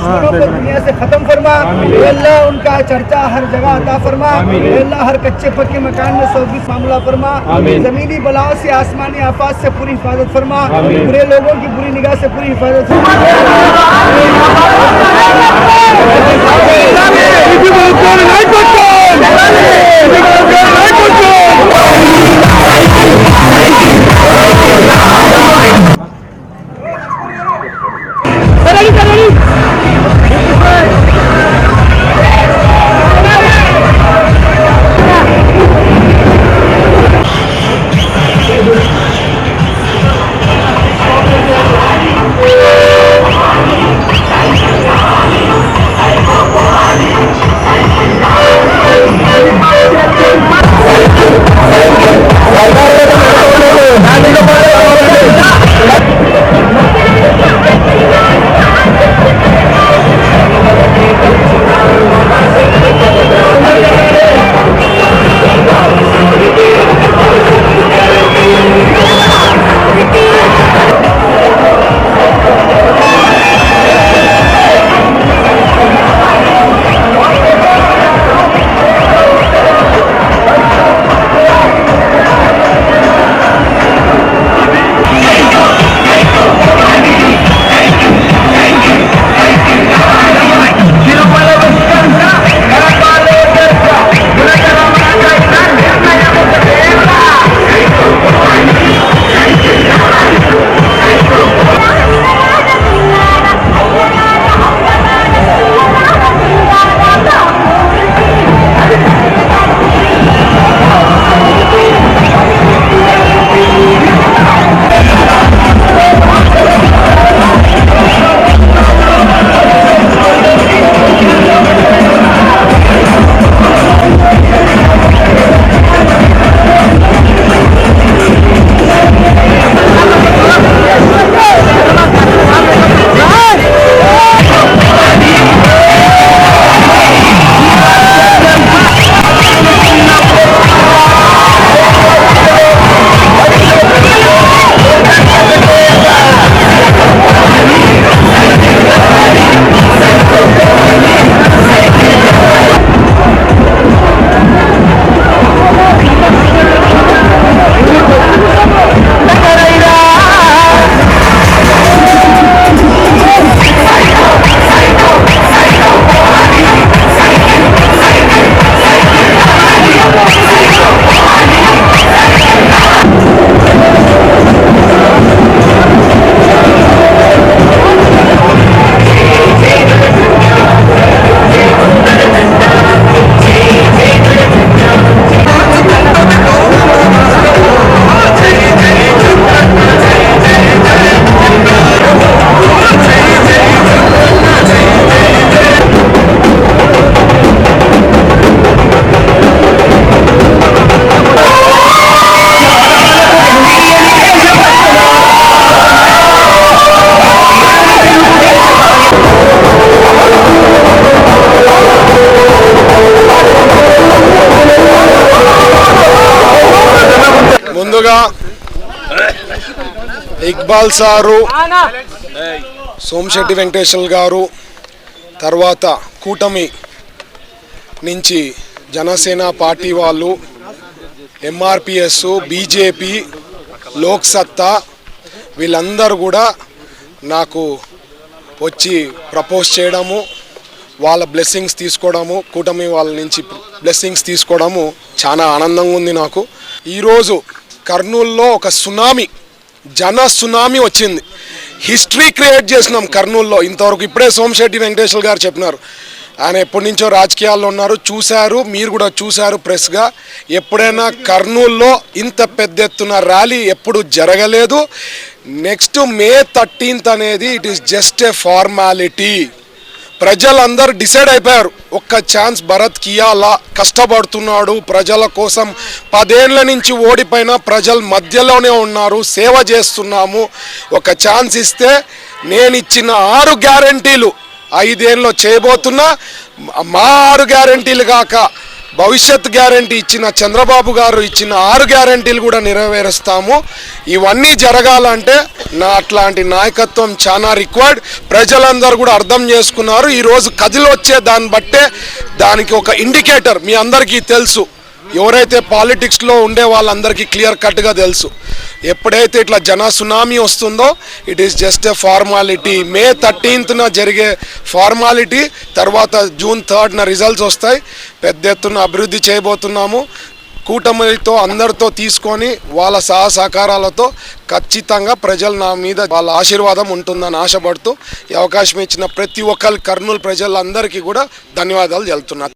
दुश्मनों को दुनिया से खत्म फरमा। अल्लाह उनका चर्चा हर जगह अता फरमा। अल्लाह हर कच्चे पक्के मकान में सौगी मामला फरमा। जमीनी बलाओं से आसमानी आफात से पूरी हिफाजत फरमा। बुरे लोगों की बुरी निगाह से पूरी हिफाजत फरमा। ఇక్బాల్ సారు సోమశెట్టి వెంకటేశ్వర గారు తర్వాత కూటమి నుంచి జనసేన పార్టీ వాళ్ళు ఎంఆర్పిఎస్ బీజేపీ లోక్సత్తా వీళ్ళందరూ కూడా నాకు వచ్చి ప్రపోజ్ చేయడము వాళ్ళ బ్లెస్సింగ్స్ తీసుకోవడము కూటమి వాళ్ళ నుంచి బ్లెస్సింగ్స్ తీసుకోవడము చాలా ఆనందంగా ఉంది నాకు. ఈరోజు కర్నూలులో ఒక సునామీ జన సునామీ వచ్చింది. హిస్టరీ క్రియేట్ చేసినాం కర్నూలులో. ఇంతవరకు ఇప్పుడే సోమశెట్టి వెంకటేశ్వర గారు చెప్పినారు. ఆయన ఎప్పటి నుంచో రాజకీయాల్లో ఉన్నారు. చూశారు మీరు కూడా చూశారు ప్రెస్గా. ఎప్పుడైనా కర్నూలులో ఇంత పెద్ద ఎత్తున ర్యాలీ ఎప్పుడు జరగలేదు. నెక్స్ట్ మే థర్టీన్త్ అనేది it is just a formality ప్రజలందరూ డిసైడ్ అయిపోయారు. ఒక్క ఛాన్స్ భరత్ కియాలా కష్టపడుతున్నాడు ప్రజల కోసం. పదేళ్ళ నుంచి ఓడిపోయిన ప్రజల మధ్యలోనే ఉన్నారు. సేవ చేస్తున్నాము. ఒక ఛాన్స్ ఇస్తే నేను ఇచ్చిన ఆరు గ్యారంటీలు ఐదేళ్ళలో చేయబోతున్నా. మా ఆరు గ్యారంటీలు కాక భవిష్యత్ గ్యారంటీ ఇచ్చిన చంద్రబాబు గారు ఇచ్చిన ఆరు గ్యారంటీలు కూడా నెరవేరుస్తాము. ఇవన్నీ జరగాలంటే నా అట్లాంటి నాయకత్వం చాలా రిక్వైర్డ్ ప్రజలందరూ కూడా అర్థం చేసుకున్నారు. ఈరోజు కదిలొచ్చే దాన్ని బట్టే దానికి ఒక ఇండికేటర్ మీ అందరికీ తెలుసు. ఎవరైతే పాలిటిక్స్లో ఉండే వాళ్ళందరికీ క్లియర్ కట్గా తెలుసు. ఎప్పుడైతే ఇట్లా జన సునామీ వస్తుందో it is just a formality May థర్టీన్త్న జరిగే ఫార్మాలిటీ తర్వాత జూన్ థర్డ్న రిజల్ట్స్ వస్తాయి. పెద్ద ఎత్తున అభివృద్ధి చేయబోతున్నాము. కూటమితో అందరితో తీసుకొని వాళ్ళ సహ సహకారాలతో ఖచ్చితంగా ప్రజలు నా మీద వాళ్ళ ఆశీర్వాదం ఉంటుందని ఆశపడుతూ ఈ అవకాశం ఇచ్చిన ప్రతి ఒక్కరు కర్నూలు ప్రజలందరికీ కూడా ధన్యవాదాలు తెలుపుతున్నాను.